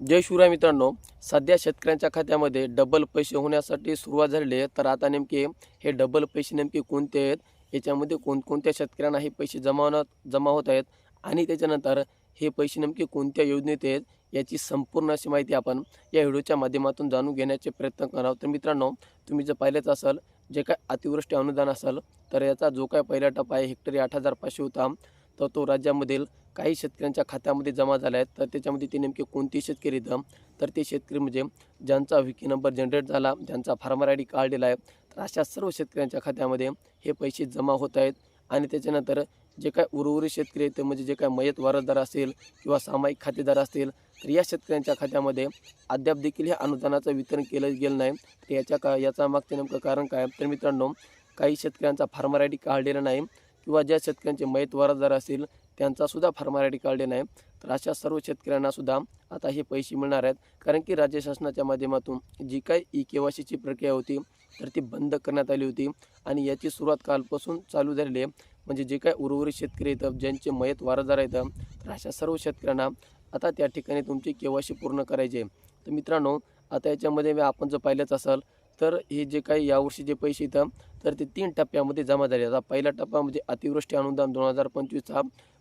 जय शिवराय मित्रांनो सध्या शेतकऱ्यांच्या खात्यामध्ये डबल पैसे होण्यासाठी सुरुवात झालेली आहे. तर आता नेमके हे डबल पैसे नेमके कोणते आहेत? याच्यामध्ये कोणकोणत्या शेतकऱ्यांना हे पैसे जमा होणार जमा होत आहेत? आणि त्याच्यानंतर हे पैसे नेमके कोणत्या योजनेत आहेत? याची संपूर्ण अशी माहिती आपण या व्हिडिओच्या माध्यमातून जाणून घेण्याचे प्रयत्न करावं तर मित्रांनो तुम्ही जर पाहिलेच असाल जे काय अतिवृष्टी अनुदान असेल तर याचा जो काय पहिला टप्पा आहे हेक्टरी आठ हजार पाचशे होता. तर तो राज्यामधील काही शेतकऱ्यांच्या खात्यामध्ये जमा झाला आहे तर त्याच्यामध्ये ते नेमके कोणती शेतकरी इथं तर ते शेतकरी म्हणजे ज्यांचा विकी नंबर जनरेट झाला ज्यांचा फार्मर आय डी काढलेला आहे तर अशा सर्व शेतकऱ्यांच्या खात्यामध्ये हे पैसे जमा होत आहेत. आणि त्याच्यानंतर जे काय उर्वरित शेतकरी आहेत ते म्हणजे जे काय मयत वारसदार असेल किंवा सामायिक खातेदार असतील तर या शेतकऱ्यांच्या खात्यामध्ये अद्याप देखील हे अनुदानाचं वितरण केलं गेलं नाही. तर याच्या का याचा मागचं नेमकं कारण काय? तर मित्रांनो काही शेतकऱ्यांचा फार्मर आय डी काढलेला नाही किंवा ज्या शेतकऱ्यांचे मयत वारसदार असतील त्यांचासुद्धा सुद्धा फार्मर काढले नाही. तर अशा सर्व शेतकऱ्यांनासुद्धा आता हे पैसे मिळणार आहेत. कारण की राज्य शासनाच्या माध्यमातून जी काही ई के वाय सीची प्रक्रिया होती तर ती बंद करण्यात आली होती. आणि याची सुरुवात कालपासून चालू झालेली आहे. म्हणजे जे काही उर्वरित शेतकरी येतं ज्यांचे मयत वारदार येतं तर अशा सर्व शेतकऱ्यांना आता त्या ठिकाणी तुमची के वाय सी पूर्ण करायची आहे. तर मित्रांनो आता याच्यामध्ये आपण जर पाहिलंच असाल तर हे जे काही यावर्षी जे पैसे येतं तर ते तीन टप्प्यामध्ये जमा झाले आता पहिला टप्पा म्हणजे अतिवृष्टी अनुदान दोन हजार पंचवीसचा.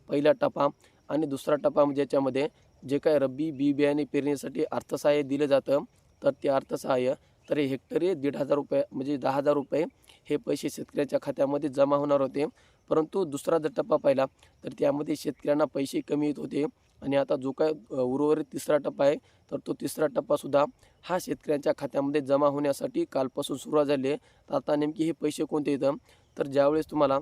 पहिला टप्पा आणि दुसरा टप्पा म्हणजे जे काय रब्बी बी बियाणे पेरणीसाठी अर्थसहाय्य दिलं जातं तर ते अर्थसहाय्य तर हे हेक्टरी दीड हजार रुपये म्हणजे दहा हजार रुपये हे पैसे शेतकऱ्याच्या खात्यामध्ये जमा होणार होते. परंतु दुसरा जर टप्पा पाहिला तर त्यामध्ये शेतकऱ्यांना पैसे कमी येत होते. आणि आता जो काय उर्वरित तिसरा टप्पा आहे तर तो तिसरा टप्पासुद्धा हा शेतकऱ्यांच्या खात्यामध्ये जमा होण्यासाठी कालपासून सुरुवात झाली आहे. तर आता नेमकी हे पैसे कोणते येतं? तर ज्यावेळेस तुम्हाला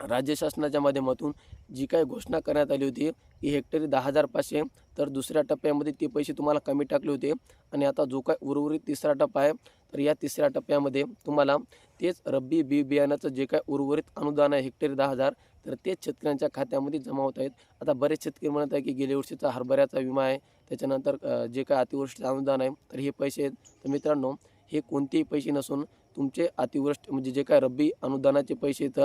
राज्य शासनाच्या माध्यमातून जी काही घोषणा करण्यात आली होती की हेक्टरी दहा हजार पाचशे तर दुसऱ्या टप्प्यामध्ये ते पैसे तुम्हाला कमी टाकले होते. आणि आता जो काय उर्वरित तिसरा टप्पा आहे तर या तिसऱ्या टप्प्यामध्ये तुम्हाला तेच रब्बी बी बियाण्याचं जे काय उर्वरित अनुदान आहे हेक्टरी दहा हजार तर तेच शेतकऱ्यांच्या खात्यामध्ये जमा होत आहेत. आता बरेच शेतकरी म्हणत आहे की गेल्या वर्षीचा हरभऱ्याचा विमा आहे त्याच्यानंतर जे काय अतिवृष्टीचं अनुदान आहे तर हे पैसे आहेत. तर मित्रांनो हे कोणतेही पैसे नसून तुमचे अतिवृष्टी म्हणजे जे काय रब्बी अनुदानाचे पैसे आहेत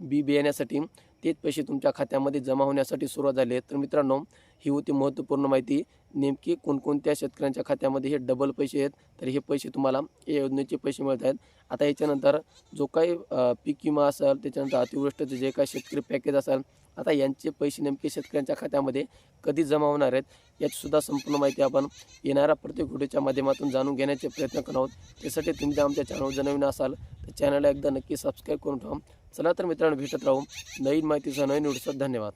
बी बियाण्यासाठी तेच पैसे तुमच्या खात्यामध्ये जमा होण्यासाठी सुरुवात झाली आहे. तर मित्रांनो ही होती महत्त्वपूर्ण माहिती. नेमकी कोणकोणत्या शेतकऱ्यांच्या खात्यामध्ये हे डबल पैसे आहेत तर हे पैसे तुम्हाला या योजनेचे पैसे मिळत आहेत. आता याच्यानंतर जो काही पीक विमा असेल त्याच्यानंतर अतिवृष्टीचं जे काही शेतकरी पॅकेज असेल आता यांचे पैसे नेमके शेतकऱ्यांच्या खात्यामध्ये कधी जमा होणार आहेत याचीसुद्धा संपूर्ण माहिती आपण येणाऱ्या प्रत्येक व्हिडिओच्या माध्यमातून जाणून घेण्याचे प्रयत्न करणार आहोत. त्यासाठी तुम्ही जर आमच्या चॅनलवर जर नवीन असाल तर चॅनलला एकदा नक्की सबस्क्राईब करून ठेवा. चला तर मित्रांनो भेटत राहू. नवीन माहितीसह नवीन व्हिडिओसह धन्यवाद.